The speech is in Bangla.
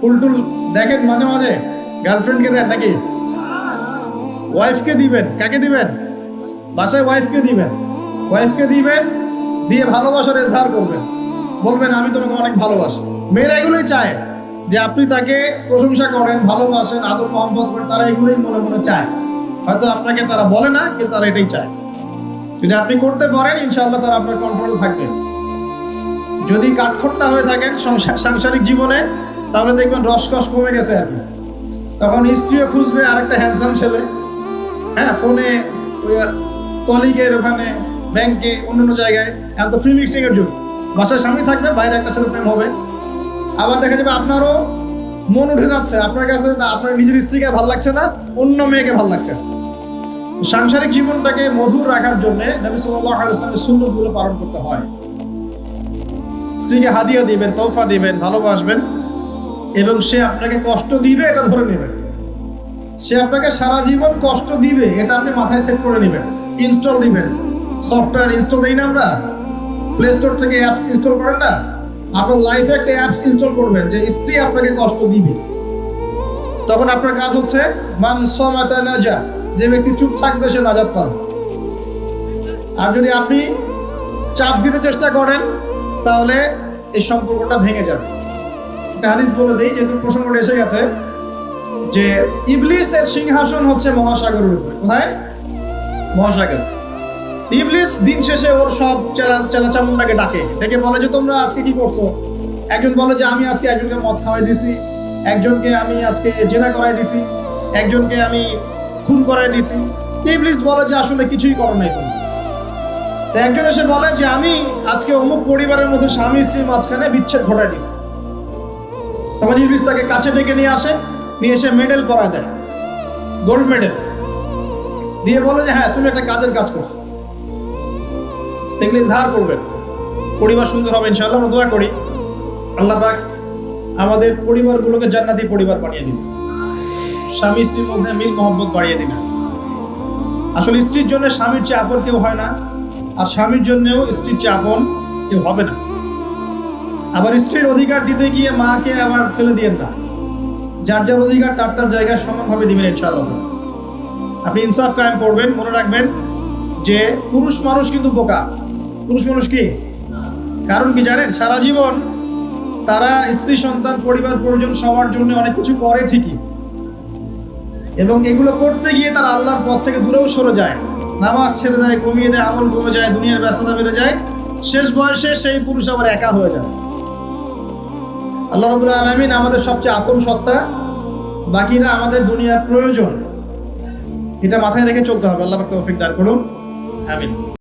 ফুল টুল দেখেন মাঝে মাঝে। গার্লফ্রেন্ডকে দেন নাকি? ওয়াইফকে দিবেন। কাকে দিবেন? বাসায় ওয়াইফকে দিবেন। ওয়াইফকে দিবেন, দিয়ে ভালোবাসার এজহার করবেন। বলবেন, আমি তোমাকে অনেক ভালোবাসি। মেয়েরা এগুলোই চায় যে আপনি তাকে প্রশংসা করেন, ভালোবাসেন, আদর মহব্বত করেন, তারা এগুলোই মনে মনে চায়। হয়তো আপনাকে তারা বলে না, কিন্তু তারা এটাই চায়। যদি আপনি করতে পারেন, ইনশাআল্লাহ তারা আপনার কন্ট্রোলে থাকবে। যদি কাঠখোট্টা হয়ে থাকেন সংসার- সাংসারিক জীবনে তাহলে দেখবেন রসকস কমে গেছে আর তখন স্ত্রীও খুঁজবে আরেকটা হ্যান্ডসাম ছেলে। হ্যাঁ ফোনে কলিগের ওখানে ব্যাংকে অন্যান্য জায়গায়। এখন তো ফ্রি মিক্সিং এর যুগ বাসায় স্বামী থাকবে, বাইরে একটা ছেলে প্রেম হবে। আবার দেখা যাবে আপনারও মন উঠে যাচ্ছে। আপনার কাছে আপনার নিজের স্ত্রীকে ভালো লাগছে না, অন্য মেয়েকে ভালো লাগছে সাংসারিক জীবনটাকে মধুর রাখার জন্য নবী সাল্লাল্লাহু আলাইহি ওয়াসাল্লামের সুন্নতগুলো পালন করতে হয়। স্ত্রীকে হাদিয়া দিবেন, তোফা দিবেন, ভালোবাসবেন। এবং সে আপনাকে কষ্ট দিবে, এটা ধরে নেবেন। সে আপনাকে সারা জীবন কষ্ট দিবে, এটা আপনি মাথায় সেট করে নেবেন। ইনস্টল দিবেন। সফটওয়্যার ইনস্টল দিই না আমরা। প্লে স্টোর থেকে অ্যাপস ইনস্টল করেন না। আপনার লাইফে একটা অ্যাপস ইনস্টল করবেন, যে স্ত্রী আপনাকে কষ্ট দিবে। তখন আপনার কাজ হচ্ছে, মান সমাতা নাজা যে ব্যক্তি চুপ থাকবে, সে নাজাত পাবে। আর যদি আপনি চাপ দিতে চেষ্টা করেন, তাহলে এই সম্পর্কটা ভেঙে যাবে। হাদিস বলে দেই, যেহেতু প্রসঙ্গটা এসে গেছে, যে ইবলিসের সিংহাসন হচ্ছে মহাসাগরের উপরে। কোথায়? মহাসাগর। ইবলিস দিন শেষে ওর সব চেলা চেলা চামুন্ডাকে ডাকে। ডেকে বলে যে, তোমরা আজকে কি করছ? একজন বলে যে, আমি আজকে একজনকে মদ খাওয়াই দিছি, একজনকে আমি আজকে জেনা করাই দিছি, একজনকে আমি খুন করাই দিছি। ইবলিস বলে যে, আসলে কিছুই করো নাই তুমি। একজন এসে বলে যে, আমি আজকে অমুক পরিবারের মধ্যে স্বামী স্ত্রীর মাঝখানে বিচ্ছেদ ঘটাই দিছি। তখন ইবলিস তাকে কাছে ডেকে নিয়ে আসে, নিয়ে এসে মেডেল পরা দেয় গোল্ড মেডেল দিয়ে বলে যে হ্যাঁ তুমি একটা কাজের কাজ করছ। দেখলে ইজহার করবেন পরিবার সুন্দর হবে ইনশাআল্লাহ, আমরা দোয়া করি। আল্লাহ পাক আমাদের পরিবারগুলোকে জান্নাতি পরিবার বানিয়ে দিন। স্বামী স্ত্রীর মধ্যে মিল মহব্বত বাড়িয়ে দিবেন আসলে স্ত্রীর জন্য স্বামীর চেয়ে আপন কেউ হয় না, আর স্বামীর জন্যও স্ত্রীর চেয়ে আপন কেউ হবে না। আবার স্ত্রীর অধিকার দিতে গিয়ে মাকে আবার ফেলে দিয়েন না। যার যার অধিকার, তার তার জায়গায় সমানভাবে দিবেন ইনশাআল্লাহ। আপনি ইনসাফ কায়েম করবেন, মনে রাখবেন যে পুরুষ মানুষ কিন্তু বোকা। পুরুষ মানুষ কি? কারণ কি জানেন? সারা জীবন তারা স্ত্রী, সন্তান, পরিবার, পরিজন সবার জন্য অনেক কিছু করে ঠিকই। এবং এগুলো করতে গিয়ে তারা আল্লাহর পথ থেকে দূরেও সরে যায়। নামাজ ছেড়ে দেয় কমিয়ে দেয়, আমল কমে যায়, দুনিয়ার ব্যস্ততা বেড়ে যায়। শেষ বয়সে সেই পুরুষ আবার একা হয়ে যায়। আল্লাহ রবুল্লা আলমিন আমাদের সবচেয়ে আপন সত্তা, বাকিরা আমাদের দুনিয়ার প্রয়োজন। এটা মাথায় রেখে চলতে হবে। আল্লাহ তৌফিক করুন। আমিন।